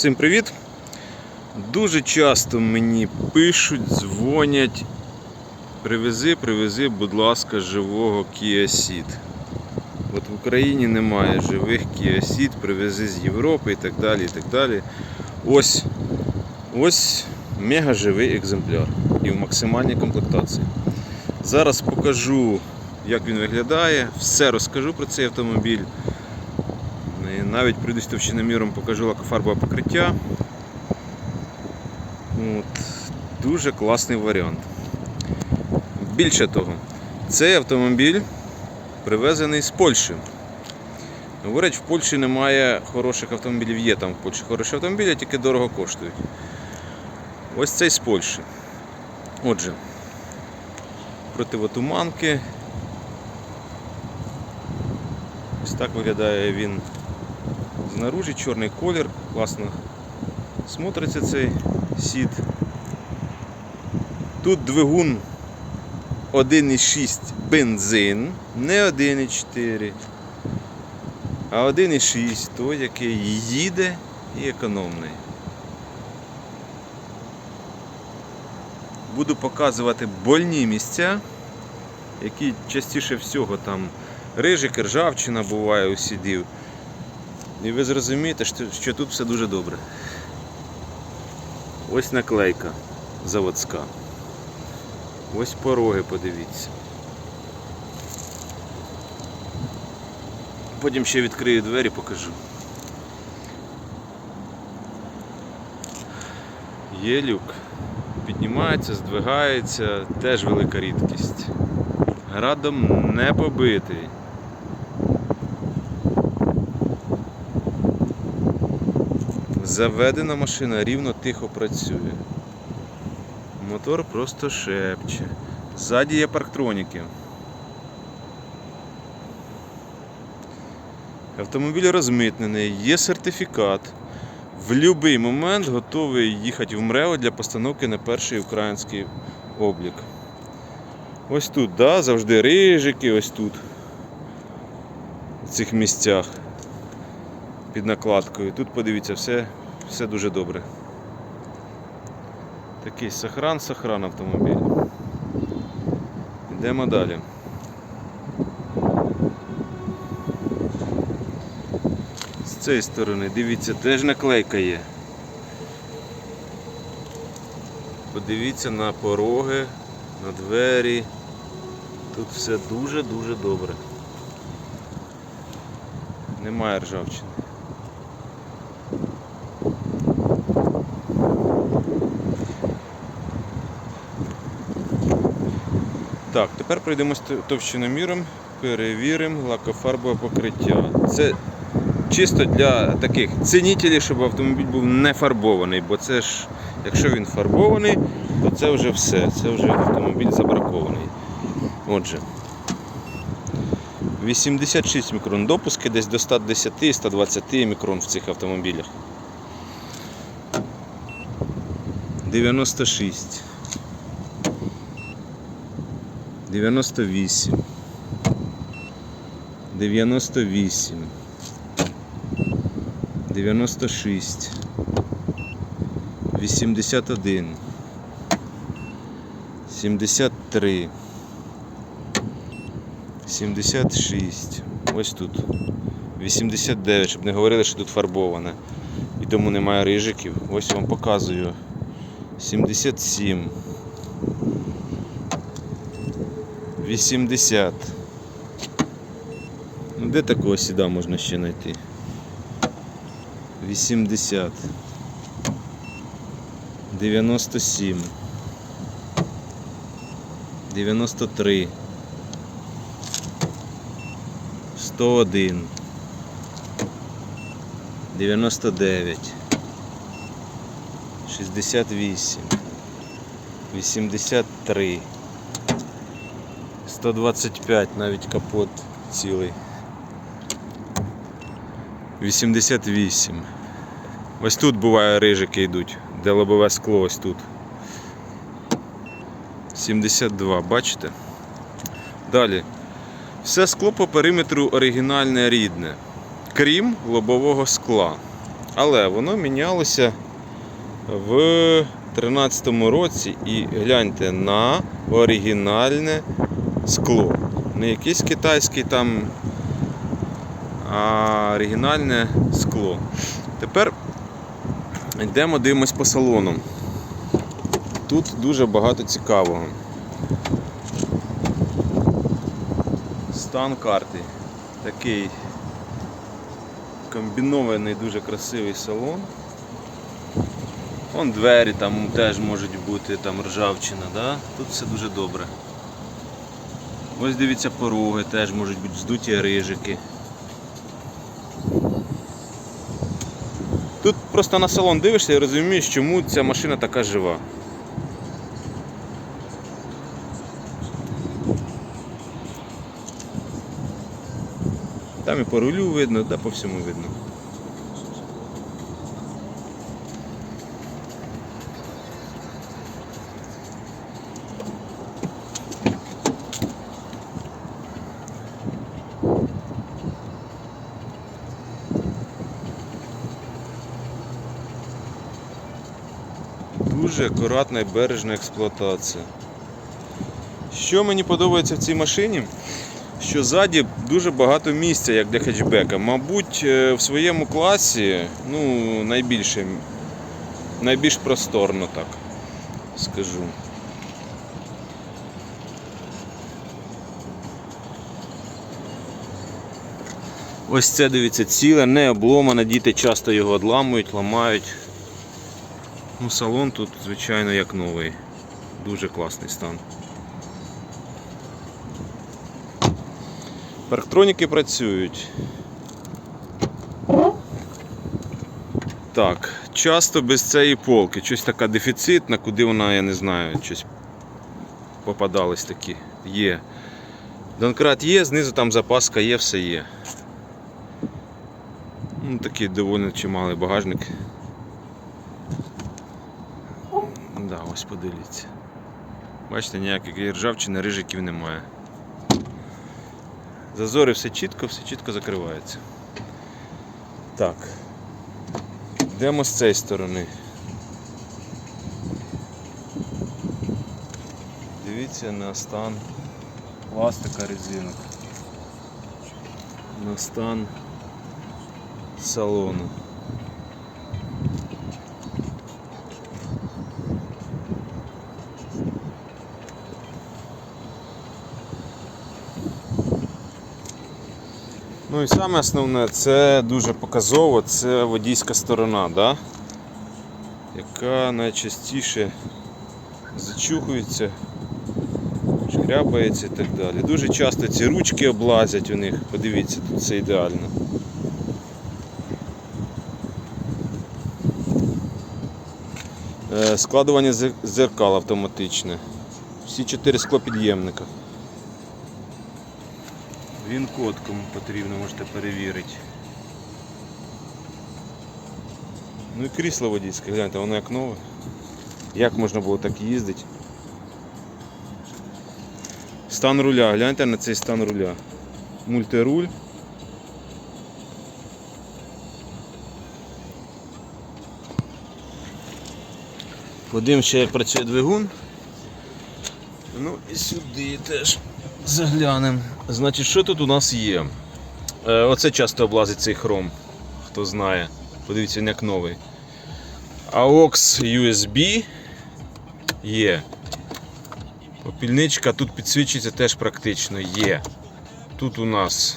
Всім привіт! Дуже часто мені пишуть, дзвонять. Привези, привези, будь ласка, живого Kia Ceed. От в Україні немає живих Kia Ceed, привези з Європи і так далі. і так далі. Ось, ось мега живий екземпляр і в максимальній комплектації. Зараз покажу, як він виглядає, все розкажу про цей автомобіль. І навіть прийдусь товщиноміром, покажу лакофарбове покриття. От, дуже класний варіант. Більше того, цей автомобіль привезений з Польщі. Говорять, в Польщі немає хороших автомобілів, є там в Польщі хороші автомобілі, тільки дорого коштують. Ось цей з Польщі. Отже, противотуманки. Ось так виглядає він Знаружі чорний колір, класно смотриться цей сід. Тут двигун 1,6 бензин, не 1,4, а 1,6, той, який їде і економний. Буду показувати больні місця, які частіше всього там рижик, ржавчина буває у сідів. І ви зрозумієте, що, тут все дуже добре. Ось наклейка заводська. Ось пороги, подивіться. Потім ще відкрию двері, покажу. Є люк. Піднімається, здвигається, теж велика рідкість. Градом не побитий. Заведена машина рівно тихо працює. Мотор просто шепче. Ззаді є парктроніки. Автомобіль розмитнений, є сертифікат. В будь-який момент готовий їхати в МРЕО для постановки на перший український облік. Ось тут, да, завжди рижики, ось тут. В цих місцях під накладкою. Тут подивіться, все, все дуже добре. Такий сохран, сохран автомобіль. Йдемо далі. З цієї сторони, дивіться, теж наклейка є. Подивіться на пороги, на двері. Тут все дуже-дуже добре. Немає ржавчини. Так, тепер пройдемось товщиноміром, перевіримо лакофарбове покриття. Це чисто для таких цінітелів, щоб автомобіль був не фарбований, бо це ж, якщо він фарбований, то це вже все, це вже автомобіль забракований. Отже, 86 мікрон допуски, десь до 110-120 мікрон в цих автомобілях. 96. 98. 98. 96. 81. 73. 76. Ось тут. 89, щоб не говорили, що тут фарбоване. І тому немає рижиків. Ось вам показую. 77. 80. Ну, де такого сіда можна ще знайти? 80. 97. 93. 101. 99. 68. 83. 125, навіть капот цілий. 88. Ось тут буває рижики йдуть, де лобове скло ось тут. 72, бачите? Далі. Все скло по периметру оригінальне рідне, крім лобового скла. Але воно мінялося в 13-му році і гляньте на оригінальне скло. Не якийсь китайський там, а оригінальне скло. Тепер йдемо дивимось по салону. Тут дуже багато цікавого. Стан карти. Такий комбінований дуже красивий салон. Вон двері там теж можуть бути, там ржавчина, да? тут все дуже добре. Ось дивіться пороги, теж можуть бути здуті рижики. Тут просто на салон дивишся і розумієш, чому ця машина така жива. Там і по рулю видно, да по всьому видно. Дуже акуратна і бережна експлуатація. Що мені подобається в цій машині? Що ззаді дуже багато місця, як для хетчбека. Мабуть, е, в своєму класі ну, найбільше, найбільш просторно, так скажу. Ось це дивіться ціле, не обломане, діти часто його одламують, ламають. Ну, салон тут, звичайно, як новий. Дуже класний стан. Парктроніки працюють. Так, часто без цієї полки. Щось така дефіцитна, куди вона, я не знаю, щось попадались такі. Є. Донкрат є, знизу там запаска є, все є. Ну, такий доволі чималий багажник. Да, ось подивіться. Бачите, ніяких ржавчини, рижиків немає. Зазори все чітко, все чітко закривається. Так. Йдемо з цієї сторони. Дивіться на стан пластика резинок. На стан салону. Ну і саме основне, це дуже показово, це водійська сторона, да? яка найчастіше зачухується, шкряпається і так далі. Дуже часто ці ручки облазять у них, подивіться, тут все ідеально. Е, Складування зеркал автоматичне. Всі чотири склопід'ємника. Він код потрібно, можете перевірити. Ну і крісло водійське, гляньте, воно як нове. Як можна було так їздити? Стан руля, гляньте на цей стан руля. Мультируль. Подивимося, як працює двигун. Ну і сюди теж заглянемо. Значить, що тут у нас є? Е, оце часто облазить цей хром, хто знає. Подивіться, він як новий. AUX USB є. Попільничка тут підсвічується теж практично є. Тут у нас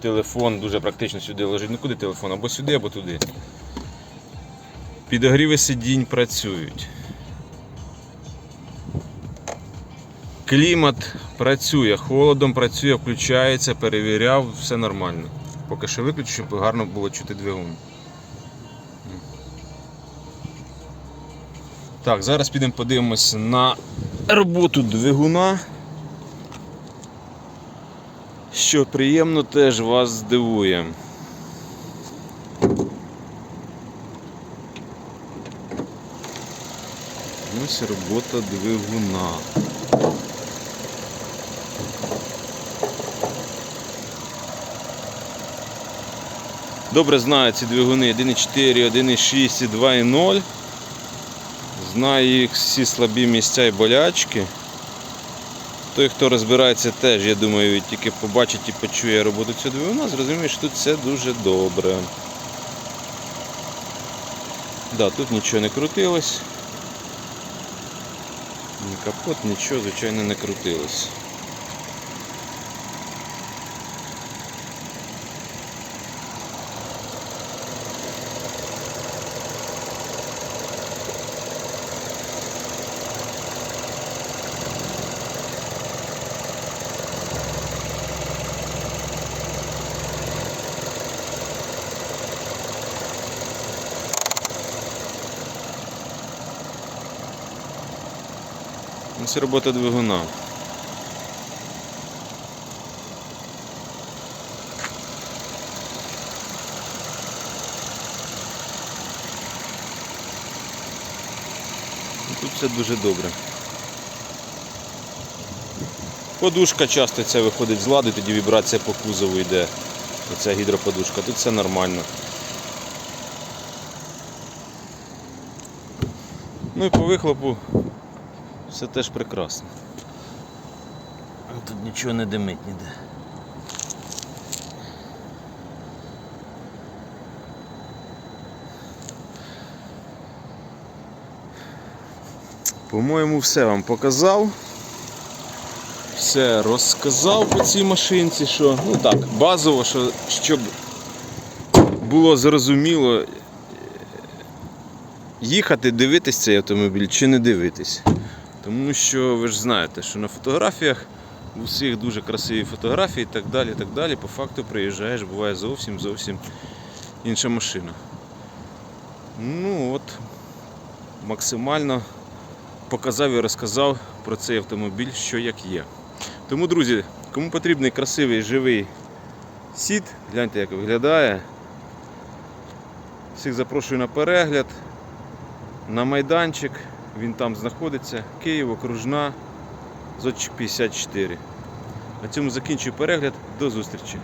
телефон дуже практично сюди лежить. Ну куди телефон? Або сюди, або туди. Підогріви сидінь працюють. Клімат працює, холодом працює, включається, перевіряв, все нормально. Поки що виключу, щоб гарно було чути двигун. Так, зараз підемо подивимось на роботу двигуна. Що приємно теж вас здивує. Ось робота двигуна. Добре знаю ці двигуни 1.4, 1.6 і 2.0. Знаю їх всі слабі місця і болячки. Той, хто розбирається теж, я думаю, тільки побачить і почує роботу цього двигуна, зрозуміє, що тут все дуже добре. Да, тут нічого не крутилось. Ні капот, нічого, звичайно, не крутилось. Це робота двигуна. Ну, Тут все дуже добре. Подушка часто ця виходить з ладу, тоді вібрація по кузову йде. Оця гідроподушка. Тут все нормально. Ну і по вихлопу все теж прекрасно. Тут нічого не димить ніде. По-моєму, все вам показав. Все розказав по цій машинці, що ну так, базово, що, щоб було зрозуміло, їхати, дивитись цей автомобіль чи не дивитись. Тому що ви ж знаєте, що на фотографіях у всіх дуже красиві фотографії і так далі. так далі. По факту приїжджаєш, буває зовсім зовсім інша машина. Ну от, максимально показав і розказав про цей автомобіль, що як є. Тому, друзі, кому потрібний красивий живий сіт, гляньте, як виглядає. Всіх запрошую на перегляд, на майданчик. Він там знаходиться. Київ, окружна, зодчик 54. На цьому закінчую перегляд. До зустрічі!